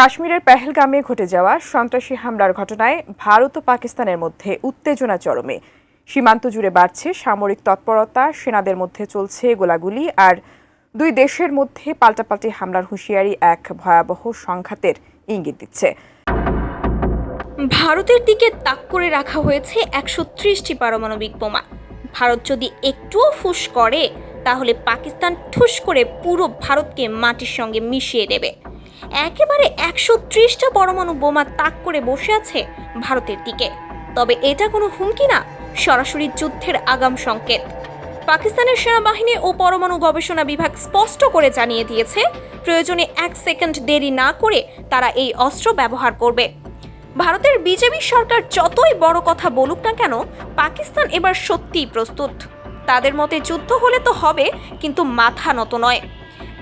কাশ্মীরের পেহেলগামে ঘটে যাওয়া সন্ত্রাসী হামলার ঘটনায় ভারত ও পাকিস্তানের মধ্যে উত্তেজনা চরমে। সীমান্ত জুড়ে বাড়ছে সামরিক তৎপরতা, সেনাদের মধ্যে চলছে গোলাগুলি আর দুই দেশের মধ্যে পাল্টাপাল্টি হামলার হুঁশিয়ারি এক ভয়াবহ সংঘাতের ইঙ্গিত দিচ্ছে। ভারতের দিকে তাক করে রাখা হয়েছে একশো ত্রিশটি পারমাণবিক বোমা। ভারত যদি একটুও ফুস করে, তাহলে পাকিস্তান ঠুস করে পুরো ভারতকে মাটির সঙ্গে মিশিয়ে দেবে। একেবারে একশো ত্রিশটা পরমাণু বোমা তাক করে বসে আছে ভারতের দিকে। তবে এটা কোনো হুমকি না, সরাসরি যুদ্ধের আগাম সংকেত। পাকিস্তানের সেনাবাহিনী ও পরমাণু গবেষণা বিভাগ স্পষ্ট করে জানিয়ে দিয়েছে, প্রয়োজনে এক সেকেন্ড দেরি না করে তারা এই অস্ত্র ব্যবহার করবে। ভারতের বিজেপি সরকার যতই বড় কথা বলুক না কেন, পাকিস্তান এবার সত্যিই প্রস্তুত। তাদের মতে যুদ্ধ হলে তো হবে, কিন্তু মাথা নত নয়।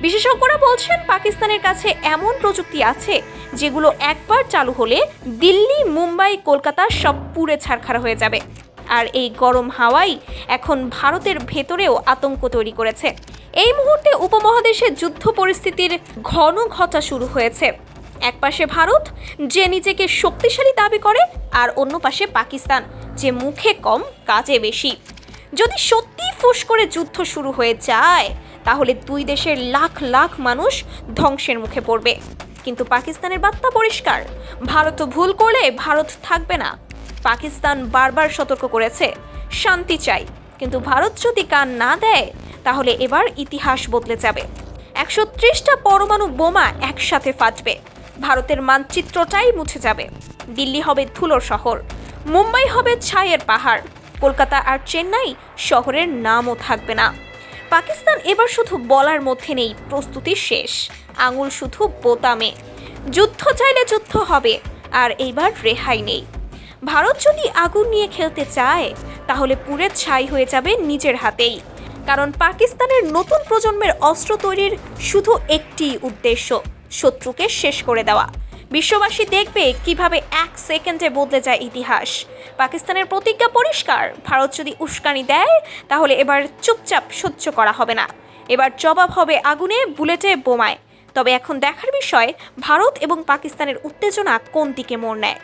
বিশেষজ্ঞরা বলছেন পাকিস্তানের কাছে এমন প্রযুক্তি আছে যেগুলো একবার চালু হলে দিল্লি, মুম্বাই, কলকাতা সব পুড়ে ছারখার হয়ে যাবে। আর এই গরম হাওয়াই এখন ভারতের ভেতরেও আতঙ্ক তৈরি করেছে। এই মুহূর্তে উপমহাদেশে যুদ্ধ পরিস্থিতির ঘন ঘটা শুরু হয়েছে। এক পাশে ভারত, যে নিজেকে শক্তিশালী দাবি করে, আর অন্য পাশে পাকিস্তান, যে মুখে কম, কাজে বেশি। যদি সত্যি ফুস করে যুদ্ধ শুরু হয়ে যায় তাহলে দুই দেশের লাখ লাখ মানুষ ধ্বংসের মুখে পড়বে। কিন্তু পাকিস্তানের বার্তা পরিষ্কার, ভারত ভুল করলে ভারত থাকবে না। পাকিস্তান বারবার সতর্ক করেছে, শান্তি চাই। কিন্তু ভারত যদি কান না দেয়, তাহলে এবার ইতিহাস বদলে যাবে। একশো ত্রিশটা পরমাণু বোমা একসাথে ফাটবে। ভারতের মানচিত্রটাই মুছে যাবে। দিল্লি হবে ধুলোর শহর, মুম্বাই হবে ছায়ের পাহাড়, কলকাতা আর চেন্নাই শহরের নামও থাকবে না। পাকিস্তান এবার শুধু বলার মধ্যে নেই, প্রস্তুতি শেষ। আঙুল শুধু বোতামে। যুদ্ধ চাইলে যুদ্ধ হবে, আর এইবার রেহাই নেই। ভারত যদি আগুন নিয়ে খেলতে চায়, তাহলে পুরে ছাই হয়ে যাবে নিজের হাতেই। কারণ পাকিস্তানের নতুন প্রজন্মের অস্ত্র তৈরির শুধু একটি উদ্দেশ্য, শত্রুকে শেষ করে দেওয়া। বিশ্ববাসী দেখবে কীভাবে এক সেকেন্ডে বদলে যায় ইতিহাস। পাকিস্তানের প্রতিজ্ঞা পরিষ্কার। ভারত যদি উস্কানি দেয়, তাহলে এবার চুপচাপ সহ্য করা হবে না। এবার জবাব হবে আগুনে, বুলেটে, বোমায়। তবে এখন দেখার বিষয়, ভারত এবং পাকিস্তানের উত্তেজনা কোন দিকে মোড় নেয়?